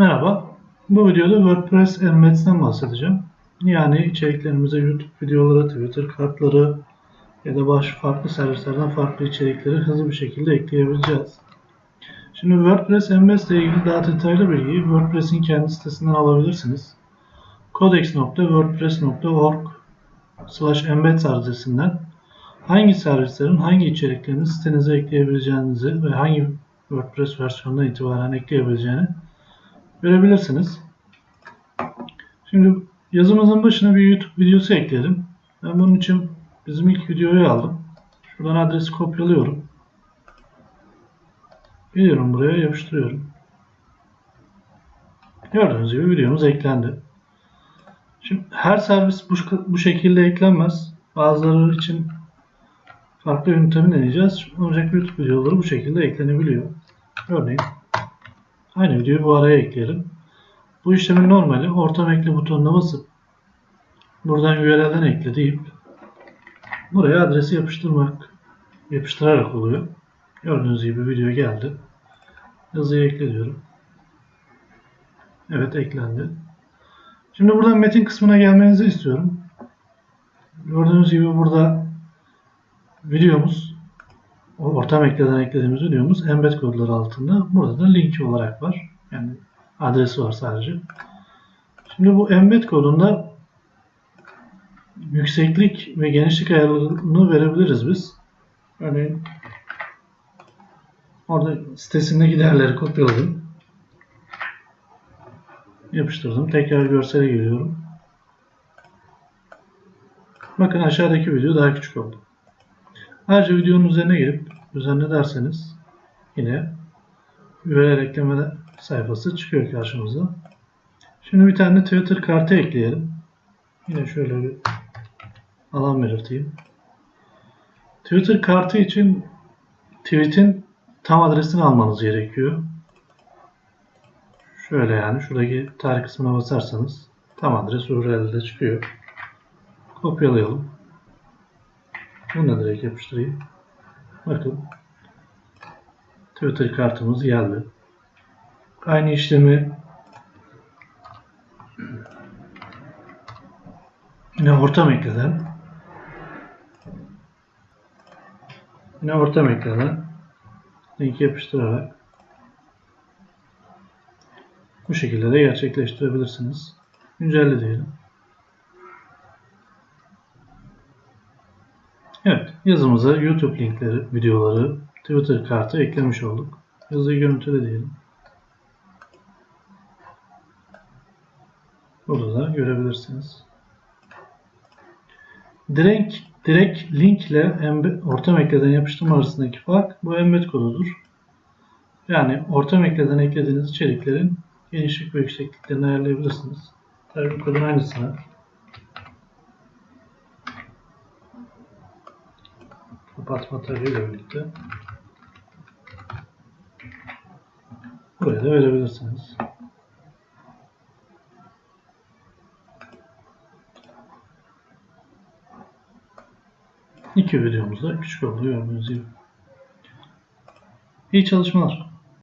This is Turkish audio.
Merhaba. Bu videoda WordPress Embed'den bahsedeceğim. Yani içeriklerimize YouTube videoları, Twitter kartları ya da baş farklı servislerden farklı içerikleri hızlı bir şekilde ekleyebileceğiz. Şimdi WordPress Embed ile ilgili daha detaylı bilgiyi WordPress'in kendi sitesinden alabilirsiniz. codex.wordpress.org slash embed adresinden hangi servislerin hangi içeriklerini sitenize ekleyebileceğinizi ve hangi WordPress versiyonundan itibaren ekleyebileceğini görebilirsiniz. Şimdi yazımızın başına bir YouTube videosu ekledim. Ben bunun için bizim ilk videoyu aldım. Şuradan adresi kopyalıyorum. Geliyorum buraya yapıştırıyorum. Gördüğünüz gibi videomuz eklendi. Şimdi her servis bu, bu şekilde eklenmez. Bazıları için farklı yöntemi deneyeceğiz. Ancak YouTube videoları bu şekilde eklenebiliyor. Örneğin aynı videoyu bu araya ekleyelim. Bu işlemin normali ortam ekle butonuna basıp buradan URL'den ekle deyip buraya adresi yapıştırmak yapıştırarak oluyor. Gördüğünüz gibi video geldi. Yazıyı ekle diyorum. Evet eklendi. Şimdi buradan metin kısmına gelmenizi istiyorum. Gördüğünüz gibi burada videomuz ortam ekleden eklediğimiz videomuz embed kodları altında. Burada da linki olarak var. Yani adresi var sadece. Şimdi bu embed kodunda yükseklik ve genişlik ayarlarını verebiliriz biz. Örneğin orada sitesindeki değerleri kopyaladım. Yapıştırdım. Tekrar görsele geliyorum. Bakın aşağıdaki video daha küçük oldu. Ayrıca videonun üzerine gelip düzenle derseniz yine URL ekleme sayfası çıkıyor karşımıza. Şimdi bir tane Twitter kartı ekleyelim. Yine şöyle bir alan belirteyim. Twitter kartı için tweet'in tam adresini almanız gerekiyor. Şöyle yani şuradaki tarih kısmına basarsanız tam adres URL'de çıkıyor. Kopyalayalım. Bunu direkt yapıştırayım. Bakın Twitter kartımız geldi. Aynı işlemi yine ortam ekleden yine ortam ekleden linki yapıştırarak bu şekilde de gerçekleştirebilirsiniz. Güncelle diyelim. Evet, yazımıza YouTube linkleri, videoları, Twitter kartı eklemiş olduk. Yazıyı görüntüle diyelim. Burada da görebilirsiniz. Direkt, direkt link ile ortam ekleden yapıştırma arasındaki fark bu embed kodudur. Yani ortam ekleden eklediğiniz içeriklerin genişlik ve yüksekliklerini ayarlayabilirsiniz. Tabii bu kodun aynısını kapatma tagıyla birlikte buraya da verebilirsiniz. İki videomuzda küçük oluyor gördüğünüz. İyi çalışmalar.